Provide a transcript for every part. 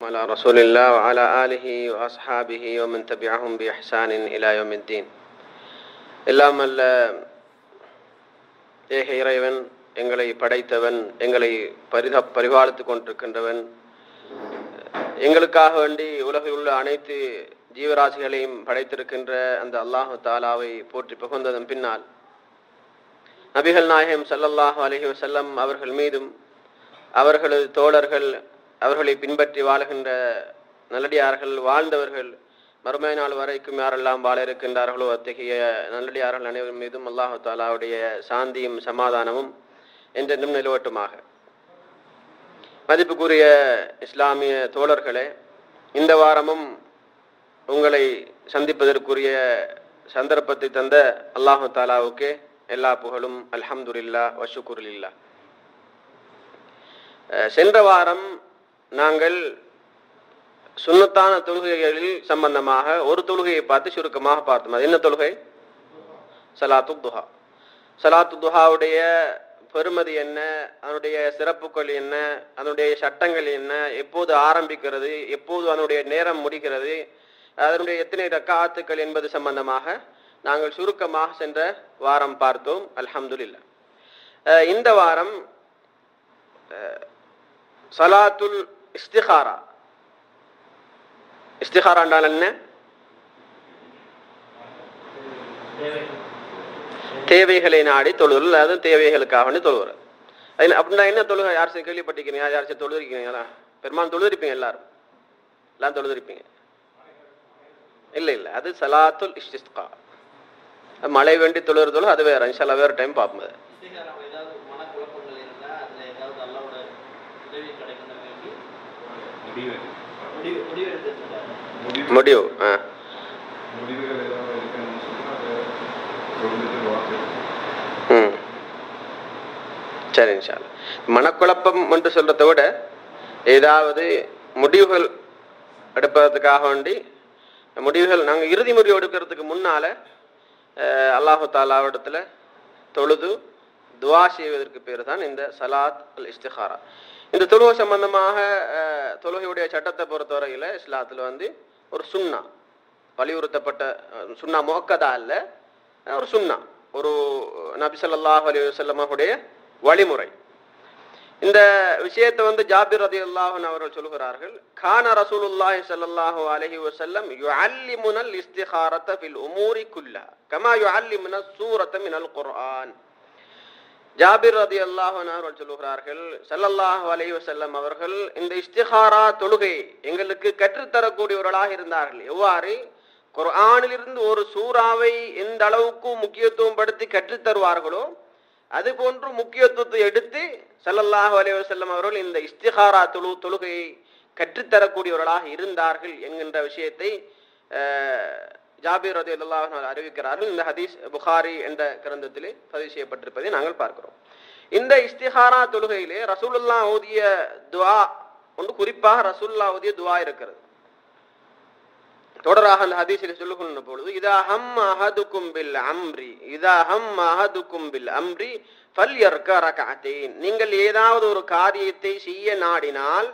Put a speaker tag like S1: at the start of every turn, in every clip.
S1: على رسول الله وعلى آله وأصحابه ومن تبعهم بإحسان إلى يوم الدين எல்லாம் அல்ல ஏக இறைவன் எங்களை படைத்தவன் எங்களை பரித பரிபாலித்து கொண்டிருக்கின்றவன் எங்களுக்காக வேண்டி உலகில் உள்ள அனைத்து ஜீவராசிகளையும் படைத்திருக்கின்ற அந்த அல்லாஹு தாலாவை போற்றி புகழ்ந்ததன் பின்னால் நபிகள் நாயகம் ஸல்லல்லாஹு அலைஹி வஸல்லம் அவர்கள் மீதும் அவர்களது தோழர்கள் அவர்களை பின்பற்றி வாழுகின்ற நல்லடியார்கள் வாழ்ந்தவர்கள் மறுமை நாள் வரைக்கும் யாரெல்லாம் வாழ இருக்கின்றார்களோ அத்தகைய நல்லடியார்கள் அனைவரும் மீதும் அல்லாஹு தாலாவுடைய சாந்தியும் சமாதானமும் என்றென்றும் நிலவட்டுமாக. மதிப்புக்குரிய இஸ்லாமிய தோழர்களே இந்த வாரமும் உங்களை சந்திப்பதற்குரிய சந்தர்ப்பத்தை தந்த அல்லாஹு தாலாவுக்கு எல்லா புகழும் அல்ஹம்துலில்லா வஷுக்குருலில்லா சென்ற வாரம் நாங்கள் சுண்ணத்தான தொழுகைகளில் சம்பந்தமாக ஒரு தொழுகையை பார்த்து சுருக்கமாக பார்த்தோம். அது என்ன தொழுகை? சலாத்து துஹா. சலாத்து துஹாவுடைய பெருமதி என்ன? அதனுடைய சிறப்புகள் என்ன? அதனுடைய சட்டங்கள் என்ன? எப்போது ஆரம்பிக்கிறது? எப்போது அதனுடைய நேரம் முடிகிறது? அதனுடைய எத்தனை ரக்காத்துக்கள் என்பது சம்பந்தமாக நாங்கள் சுருக்கமாக சென்ற வாரம் பார்த்தோம். அல்ஹம்துலில்லா இந்த வாரம் சலாத்துல் இஸ்திகாரா? இஸ்திகாரா என்றால் என்ன? தேவைகளை நாடி தொழுதல் அதாவது தேவைகளுக்காக வேண்டி தொழுவுறது அப்படின்னா என்ன தொழுகை? யார் கேள்விப்பட்டிருக்கீங்க யாராச்சும் தொழுதிருக்கீங்களா? பெரும்பாலும் தொழுதிருப்பீங்க எல்லாரும். எல்லாம் தொழுதிருப்பீங்க. இல்லை இல்லை. அது சலாத்துல் இஸ்திஸ்கா. மழை வேண்டி தொழுறதோல அது வேற. இன்ஷால்லா வேற டைம் பார்ப்போம். அது முடிவு. ஆ. ம். சரி மனக்குழப்பம் என்று சொல்றதை விட ஏதாவது முடிவுகள் எடுப்பதற்காக வேண்டி முடிவுகள் நாங்கள் இறுதி முடிவு எடுக்கிறதுக்கு முன்னால அல்லாஹு தாலாவிடத்துல தொழுது துவா செய்வதற்கு பேர் தான் இந்த சலாத் அல் இஸ்திகாரா இந்த தொழுகை சம்பந்தமாக தொழுகையுடைய சட்டத்தை பொறுத்தவரையில் இஸ்லாத்தில் வந்து ஒரு சுண்ணா வலியுறுத்தப்பட்ட சுண்ணா முகக்கதா அல்ல ஒரு சுண்ணா ஒரு நபிசல்லாஹ் அலி வல்லமாவுடைய வழிமுறை. இந்த விஷயத்தை வந்து ஜாபிர் ரதி அல்லாஹன் அவர்கள் சொல்கிறார்கள் கான ரசூலுல்லாஹி அலஹி வசல்லம் யூ யுஅல்லிமுனல் இஸ்திகாரத ஃபில் உமூரி குல்லா கமா யுஅல்லிமுன சூரத மினல் குர்ஆன். ஜாபிர் ரதி அல்லாஹன் அவர்கள் சொல்லுகிறார்கள் ஸல்லல்லாஹு அலைஹி வஸல்லம் அவர்கள் இந்த இஷ்திஹாரா தொழுகை எங்களுக்கு கற்றுத்தரக்கூடியவர்களாக இருந்தார்கள். எவ்வாறு? குர்ஆனிலிருந்து ஒரு சூறாவை எந்த அளவுக்கு முக்கியத்துவம் படுத்தி கற்றுத்தருவார்களோ அது போன்று முக்கியத்துவத்தை எடுத்து சல்லல்லாஹு அலைவசல்லம் அவர்கள் இந்த இஸ்திஹாரா தொழு தொழுகையை கற்றுத்தரக்கூடியவர்களாக இருந்தார்கள் என்கின்ற விஷயத்தை ஜாபீர் ரதி அல்லாஹ் அறிவிக்கிறார்கள் இந்த ஹதீஸ் புகாரி என்ற கிரந்தத்திலே பதிவு செய்யப்பட்டிருப்பதை நாங்கள் பார்க்கிறோம். இந்த இஸ்திஹாரா தொழுகையிலே ரசூலுல்லா ஓதிய துவா ஒன்று குறிப்பாக ரசூல்லா ஓதிய துவா இருக்கிறது. தொடராக அந்த ஹதீஸில் சொல்லுகின்ற பொழுது இதா ஹம் அஹதுக்கும் பில் அம்ரி இதா ஹம் அஹதுக்கும் பில் அம்ரி ஃபல்யர்க ரகாத்தேன் நீங்கள் ஏதாவது ஒரு காரியத்தை செய்ய நாடினால்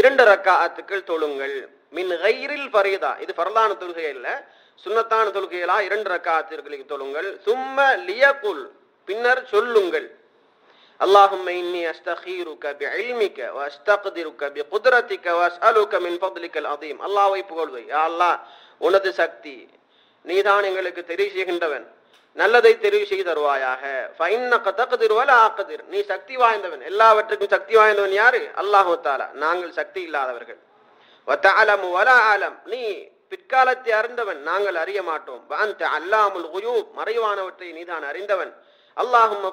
S1: இரண்டு ரக்காத்துக்கள் தொழுங்கள். மின் கைரில் பரிதா இது பரலான தொழுகை இல்லை சுண்ணத்தான தொழுகைகளா இரண்டு ரக்காத்திற்கு தொழுங்கள் சும்ம லியகுல் பின்னர் சொல்லுங்கள் اللهم إني أستخيرك بعلمك وأستقدرك بقدرتك وأسألك من فضلك العظيم الله புகழ்வை யா அல்லாஹ் உனது சக்தி நீதான் எங்களுக்கு தெரிவு செய்கின்றவன் நல்லதை தெரிவு செய்து தருவாயாக நீ சக்தி வாய்ந்தவன் எல்லாவற்றுக்கும் சக்தி வாய்ந்தவன் யாரு அல்லாஹு தாலா நாங்கள் சக்தி இல்லாதவர்கள் நீ பிற்காலத்தை அறிந்தவன் நாங்கள் அறிய மாட்டோம். அல்லாமுல் மறைவானவற்றை நீதான் அறிந்தவன். அல்லாஹும்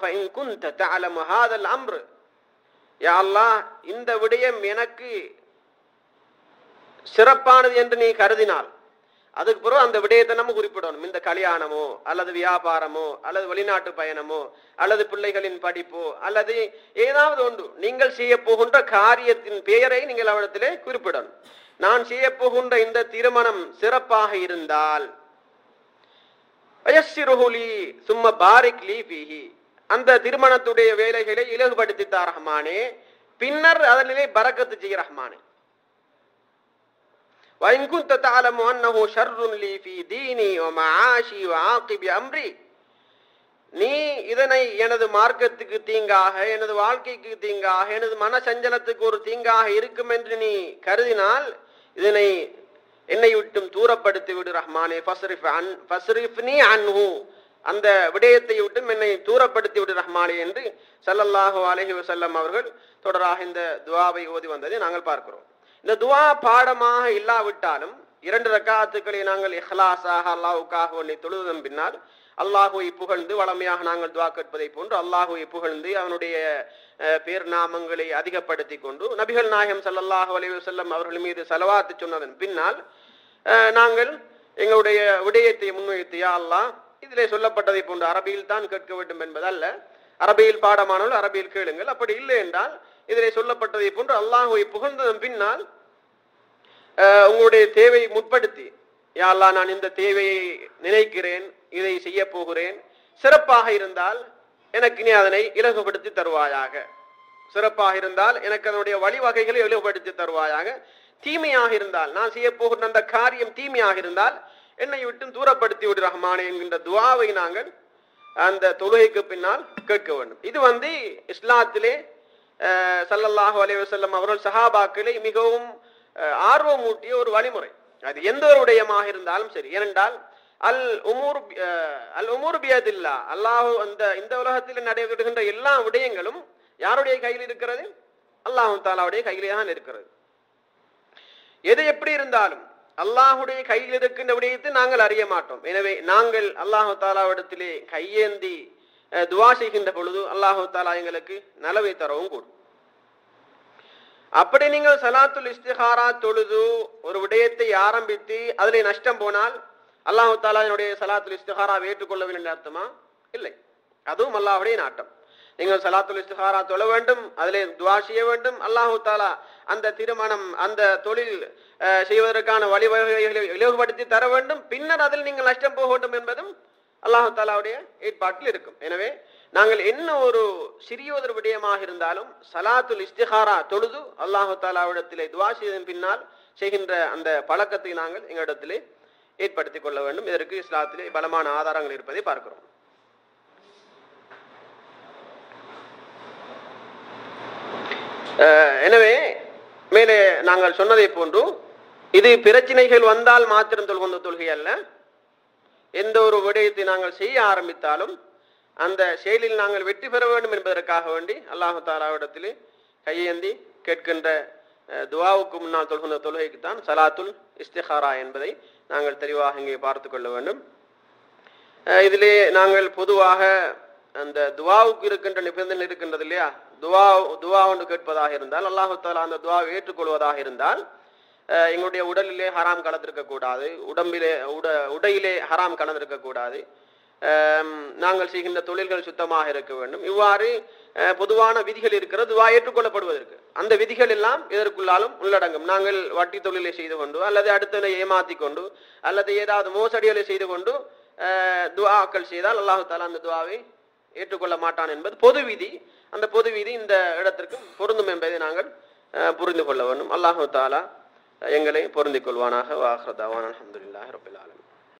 S1: இந்த விடயம் எனக்கு சிறப்பானது என்று நீ கருதினால். அதுக்கு பிறகு அந்த விடயத்தை நம்ம குறிப்பிடணும். இந்த கல்யாணமோ அல்லது வியாபாரமோ அல்லது வெளிநாட்டு பயணமோ அல்லது பிள்ளைகளின் படிப்போ அல்லது ஏதாவது ஒன்று. நீங்கள் செய்ய போகின்ற காரியத்தின் பெயரை நீங்கள் அவரிடத்திலே குறிப்பிடணும். நான் செய்ய போகின்ற இந்த திருமணம் சிறப்பாக இருந்தால் சும்ம பாரிக் லீ பிஹி அந்த திருமணத்துடைய வேலைகளை இலகுபடுத்தி ரஹ்மானே பின்னர் அதனிலே பறக்கத்து செய்ய ரஹ்மானே وإن كنت تعلم أنه شر لي في ديني ومعاشي وعاقب أمري நீ இதனை எனது மார்க்கத்துக்கு தீங்காக எனது வாழ்க்கைக்கு தீங்காக எனது மன சஞ்சலத்துக்கு ஒரு தீங்காக இருக்கும் என்று நீ கருதினால் இதனை என்னை விட்டும் தூரப்படுத்தி விடு ரஹ்மானே ஃபஸ்ரிஃப் அன் ஃபஸ்ரிஃப்னி அன்ஹு. அந்த விடயத்தை விட்டும் என்னை தூரப்படுத்தி விடு ரஹ்மானே என்று சல்லல்லாஹு அலஹி வசல்லம் அவர்கள் தொடராக இந்த துவாவை ஓதி வந்ததை நாங்கள் பார்க்கிறோம். இந்த துவா பாடமாக இல்லாவிட்டாலும் இரண்டு ரக்காத்துக்களை நாங்கள் இஹ்லாஸாக அல்லாஹுக்காக ஒன்றை தொழுதன் பின்னால் அல்லாஹுவை புகழ்ந்து வளமையாக நாங்கள் துவா கேட்பதை போன்று அல்லாஹுவை புகழ்ந்து அவனுடைய பேர் நாமங்களை அதிகப்படுத்தி கொண்டு நபிகள் நாயகம் சல்லல்லாஹ் அலைஹி அவர்கள் மீது செலவாத்து சொன்னதன் பின்னால் நாங்கள் எங்களுடைய விடயத்தை முன்வைத்து யா இதிலே சொல்லப்பட்டதை போன்று அரபியில் தான் கேட்க வேண்டும் என்பதல்ல. அரபியில் பாடமானவர்கள் அரபியில் கேளுங்கள். அப்படி இல்லை என்றால் இதிலே சொல்லப்பட்டதை போன்று அல்லாஹுவை புகழ்ந்ததன் பின்னால் உங்களுடைய தேவை முற்படுத்தி யா நான் இந்த தேவையை நினைக்கிறேன் இதை செய்ய போகிறேன் சிறப்பாக இருந்தால் எனக்கு நீ அதனை இலகுபடுத்தி தருவாயாக. சிறப்பாக இருந்தால் எனக்கு அதனுடைய வழிவகைகளை இலகுபடுத்தி தருவாயாக. தீமையாக இருந்தால் நான் செய்ய போகிற அந்த காரியம் தீமையாக இருந்தால் என்னை விட்டு தூரப்படுத்தி விடு ரஹ்மானே என்கின்ற துவாவை நாங்கள் அந்த தொழுகைக்கு பின்னால் கேட்க வேண்டும். இது வந்து இஸ்லாத்திலே சல்லல்லாஹு அலைவசல்லம் அவர்கள் சஹாபாக்களை மிகவும் ஆர்வமூட்டிய ஒரு வழிமுறை. அது எந்த ஒரு விடயமாக இருந்தாலும் சரி. ஏனென்றால் அல் உமூர் அல் உமூர் பியதில்லா. அல்லாஹு அந்த இந்த உலகத்தில் நடைபெறுகின்ற எல்லா விடயங்களும் யாருடைய கையில் இருக்கிறது? அல்லாஹு தாலாவுடைய கையிலே தான் இருக்கிறது. எது எப்படி இருந்தாலும் அல்லாஹுடைய கையில் இருக்கின்ற விடயத்தை நாங்கள் அறிய மாட்டோம். எனவே நாங்கள் அல்லாஹு தாலாவிடத்திலே கையேந்தி அஹ், துவா செய்கின்ற பொழுது அல்லாஹு தாலா எங்களுக்கு நலவை தரவும் கூடும். அப்படி நீங்கள் சலாத்துல் இஸ்திஹாரா தொழுது ஒரு விடயத்தை ஆரம்பித்து அதிலே நஷ்டம் போனால் அல்லாஹு தாலா என்னுடைய சலாத்துல் இஸ்திஹாராவை ஏற்றுக்கொள்ளவில்லை என்று அர்த்தமா? இல்லை. அதுவும் அல்லாஹுடைய நாட்டம் நீங்கள் சலாத்துல் இஸ்திஹாரா தொழ வேண்டும் அதிலே துவா செய்ய வேண்டும். அல்லாஹு தாலா அந்த திருமணம் அந்த தொழில் செய்வதற்கான வழிவகைகளை இலகுபடுத்தி தர வேண்டும். பின்னர் அதில் நீங்கள் நஷ்டம் போக வேண்டும் என்பதும் அல்லாஹு தாலாவுடைய ஏற்பாட்டில் இருக்கும். எனவே நாங்கள் என்ன ஒரு சிறிய ஒரு விடயமாக இருந்தாலும் சலாத்துல் இஸ்திஹாரா தொழுது அல்லாஹு தாலாவிடத்திலே துவா செய்ததன் பின்னால் செய்கின்ற அந்த பழக்கத்தை நாங்கள் எங்களிடத்திலே ஏற்படுத்திக் கொள்ள வேண்டும். இதற்கு இஸ்லாத்திலே பலமான ஆதாரங்கள் இருப்பதை பார்க்கிறோம். எனவே மேலே நாங்கள் சொன்னதை போன்று இது பிரச்சனைகள் வந்தால் மாத்திரம் தொழுகின்ற தொழுகை அல்ல எந்த ஒரு விடயத்தை நாங்கள் செய்ய ஆரம்பித்தாலும் அந்த செயலில் நாங்கள் வெற்றி பெற வேண்டும் என்பதற்காக வேண்டி அல்லாஹு தாலாவிடத்திலே கையேந்தி கேட்கின்ற துவாவுக்கு முன்னால் தொழுகின்ற தொழுகைக்கு தான் சலாத்துல் இஸ்திஹாரா என்பதை நாங்கள் தெளிவாக இங்கே பார்த்து கொள்ள வேண்டும். இதிலே நாங்கள் பொதுவாக அந்த துவாவுக்கு இருக்கின்ற நிபந்தனை இருக்கின்றது இல்லையா? துவா துவா ஒன்று கேட்பதாக இருந்தால் அல்லாஹு தாலா அந்த துவாவை ஏற்றுக்கொள்வதாக இருந்தால் எங்களுடைய உடலிலே ஹராம் கலந்திருக்க கூடாது உடம்பிலே உட உடையிலே ஹராம் கலந்திருக்க கூடாது. நாங்கள் செய்கின்ற தொழில்கள் சுத்தமாக இருக்க வேண்டும். இவ்வாறு பொதுவான விதிகள் இருக்கிற துவா ஏற்றுக்கொள்ளப்படுவதற்கு. அந்த விதிகள் எல்லாம் இதற்குள்ளாலும் உள்ளடங்கும். நாங்கள் வட்டி தொழிலை செய்து கொண்டு அல்லது அடுத்ததை ஏமாத்தி கொண்டு அல்லது ஏதாவது மோசடிகளை செய்து கொண்டு துவாக்கள் செய்தால் அல்லாஹு தாலா அந்த துவாவை ஏற்றுக்கொள்ள மாட்டான் என்பது பொது விதி. அந்த பொது விதி இந்த இடத்திற்கு பொருந்தும் என்பதை நாங்கள் புரிந்து கொள்ள வேண்டும். அல்லாஹு தாலா எங்களை பொருந்திக் கொள்வானாக. வாஹ்ரதாவான் அலமதுல்லாஹி ரபில் ஆலமீன்.